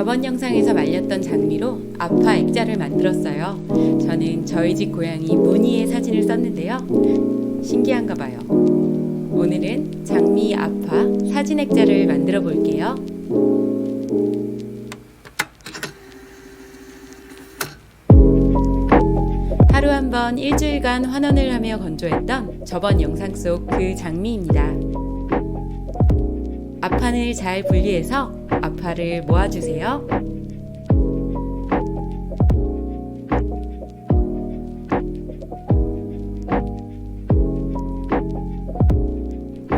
저번 영상에서 말렸던 장미로 아파 액자를 만들었어요. 저는 저희 집 고양이 무늬의 사진을 썼는데요. 신기한가 봐요. 오늘은 장미 아파 사진 액자를 만들어 볼게요. 하루 한 번 일주일간 환원을 하며 건조했던 저번 영상 속 그 장미입니다. 앞판을 잘 분리해서 앞파를 모아주세요.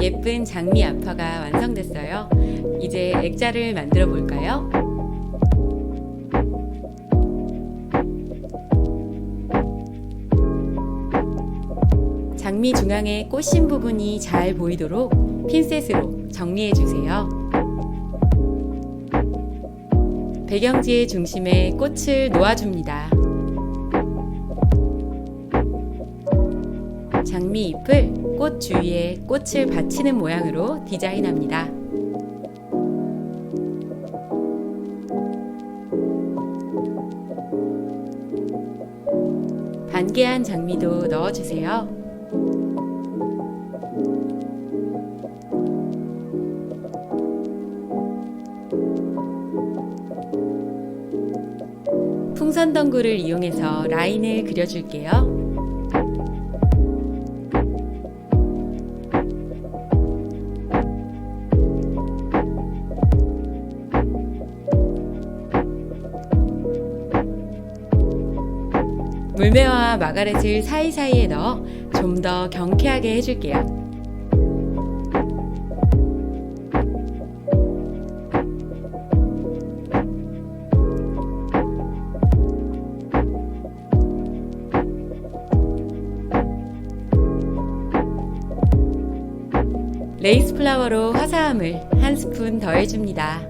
예쁜 장미 앞파가 완성됐어요. 이제 액자를 만들어 볼까요? 장미 중앙에 꽃신 부분이 잘 보이도록 핀셋으로 정리해 주세요. 배경지의 중심에 꽃을 놓아줍니다. 장미 잎을 꽃 주위에 꽃을 받치는 모양으로 디자인합니다. 반개한 장미도 넣어주세요. 풍선 덩굴을 이용해서 라인을 그려줄게요. 물매와 마가렛을 사이사이에 넣어 좀 더 경쾌하게 해줄게요. 레이스 플라워로 화사함을 한 스푼 더해줍니다.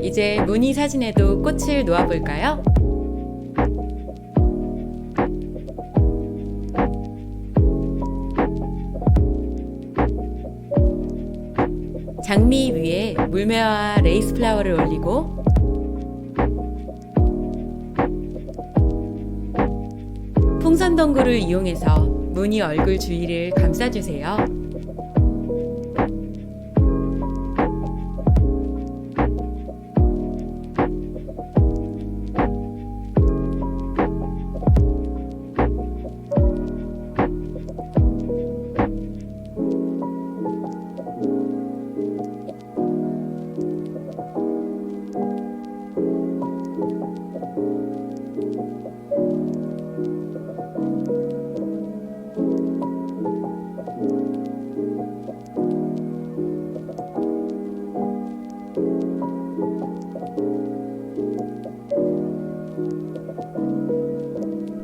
이제 무늬 사진에도 꽃을 놓아볼까요? 장미 위에 물매와 레이스 플라워를 올리고 풍선 덩굴을 이용해서 무늬 얼굴 주위를 감싸주세요.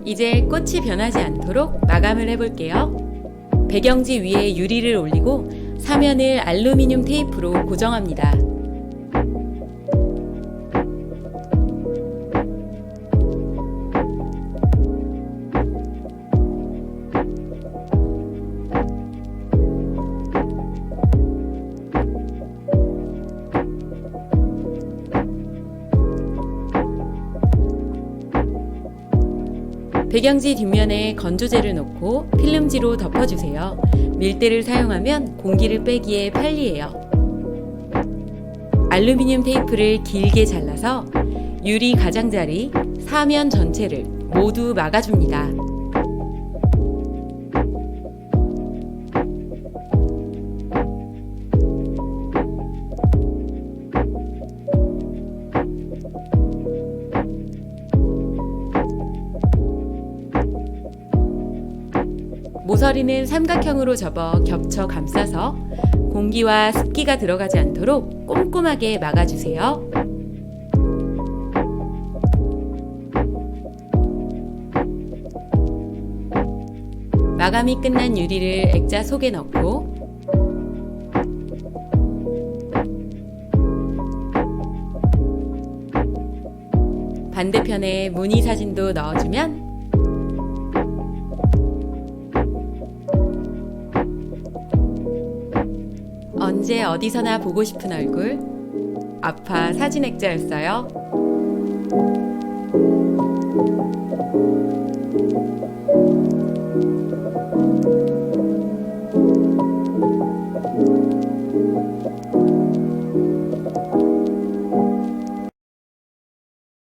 이제 꽃이 변하지 않도록 마감을 해볼게요. 배경지 위에 유리를 올리고 사면을 알루미늄 테이프로 고정합니다. 배경지 뒷면에 건조제를 놓고 필름지로 덮어주세요. 밀대를 사용하면 공기를 빼기에 편리해요. 알루미늄 테이프를 길게 잘라서 유리 가장자리 사면 전체를 모두 막아줍니다. 모서리는 삼각형으로 접어 겹쳐 감싸서 공기와 습기가 들어가지 않도록 꼼꼼하게 막아주세요. 마감이 끝난 유리를 액자 속에 넣고 반대편에 무늬 사진도 넣어주면 언제 어디서나 보고 싶은 얼굴 아파 사진 액자였어요.